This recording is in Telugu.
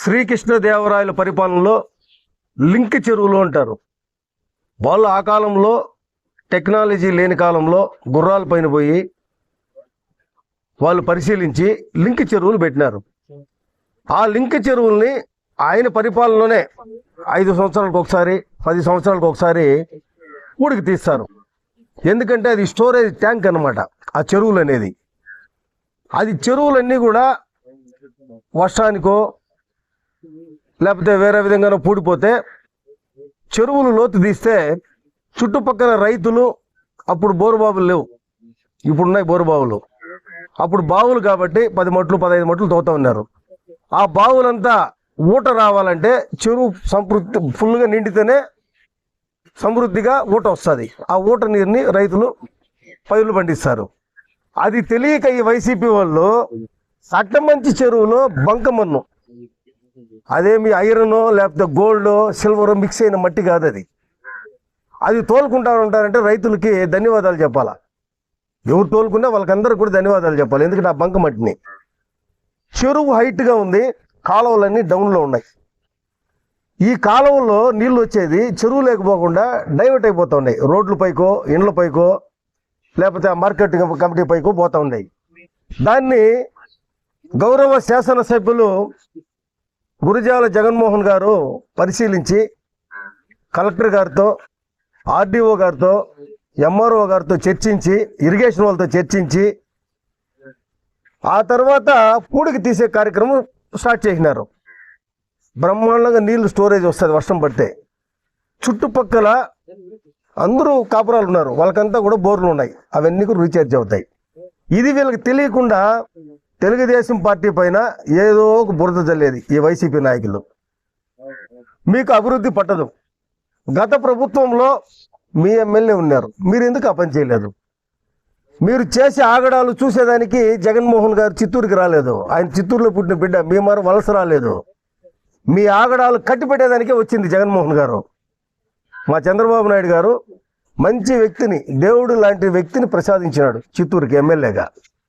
శ్రీకృష్ణదేవరాయల పరిపాలనలో లింక్ చెరువులు అంటారు. వాళ్ళు ఆ కాలంలో టెక్నాలజీ లేని కాలంలో గుర్రాల పైన పోయి వాళ్ళు పరిశీలించి లింక్ చెరువులు పెట్టినారు. ఆ లింక్ చెరువుల్ని ఆయన పరిపాలనలోనే ఐదు సంవత్సరాలకు ఒకసారి పది సంవత్సరాలకు ఒకసారి ఊడికి తీస్తారు. ఎందుకంటే అది స్టోరేజ్ ట్యాంక్ అనమాట ఆ చెరువులు అనేది. అది చెరువులన్నీ కూడా వర్షానికో లేకపోతే వేరే విధంగా పూడిపోతే చెరువులు లోతు తీస్తే చుట్టుపక్కల రైతులు అప్పుడు బోరుబావులు లేవు. ఇప్పుడు ఉన్నాయి బోరుబావులు అప్పుడు బావులు కాబట్టి పది మట్లు పదహైదు మట్లు తోతా ఉన్నారు. ఆ బావులంతా ఊట రావాలంటే చెరువు సంతృప్తి ఫుల్గా నిండితేనే సమృద్ధిగా ఊట వస్తుంది. ఆ ఊట నీరుని రైతులు పైర్లు పండిస్తారు. అది తెలియక ఈ వైసీపీ వాళ్ళు సట్టమంచి చెరువులో బంకమన్ను అదేమి ఐరన్ లేకపోతే గోల్డ్ సిల్వర్ మిక్స్ అయిన మట్టి కాదు అది. అది తోలుకుంటా ఉంటారంటే రైతులకి ధన్యవాదాలు చెప్పాలా? ఎవరు తోలుకున్నా వాళ్ళకందరూ కూడా ధన్యవాదాలు చెప్పాలి. ఎందుకంటే ఆ బంక మట్టిని. చెరువు హైట్గా ఉంది కాలువలన్నీ డౌన్లో ఉన్నాయి. ఈ కాలువల్లో నీళ్ళు వచ్చేది చెరువు లేకపోకుండా డైవర్ట్ అయిపోతూ ఉన్నాయి. రోడ్ల పైకో ఇండ్ల పైకో లేకపోతే ఆ మార్కెట్ కమిటీ పైకో పోతూ ఉన్నాయి. దాన్ని గౌరవ శాసనసభ్యులు గురుజాల జగన్మోహన్ గారు పరిశీలించి కలెక్టర్ గారితో ఆర్డీఓ గారితో ఎంఆర్ఓ గారితో చర్చించి ఇరిగేషన్ వాళ్ళతో చర్చించి ఆ తర్వాత పూడికి తీసే కార్యక్రమం స్టార్ట్ చేసినారు. బ్రహ్మాండంగా నీళ్ళు స్టోరేజ్ వస్తుంది వర్షం పడితే. చుట్టుపక్కల అందరూ కాపురాలు ఉన్నారు. వాళ్ళకంతా కూడా బోర్లు ఉన్నాయి. అవన్నీ కూడా రీఛార్జ్ అవుతాయి. ఇది వీళ్ళకి తెలియకుండా తెలుగుదేశం పార్టీ పైన ఏదో ఒక బురద జల్లేది ఈ వైసీపీ నాయకులు. మీకు అభివృద్ధి పట్టదు. గత ప్రభుత్వంలో మీ ఎమ్మెల్యే ఉన్నారు. మీరు ఎందుకు ఆ పని చేయలేదు? మీరు చేసే ఆగడాలు చూసేదానికి జగన్మోహన్ గారు చిత్తూరుకి రాలేదు. ఆయన చిత్తూరులో పుట్టిన బిడ్డ మీ మరి వలస రాలేదు. మీ ఆగడాలు కట్టిపెట్టేదానికే వచ్చింది జగన్మోహన్ గారు. మా చంద్రబాబు నాయుడు గారు మంచి వ్యక్తిని దేవుడు లాంటి వ్యక్తిని ప్రసాదించినాడు చిత్తూరుకి ఎమ్మెల్యేగా.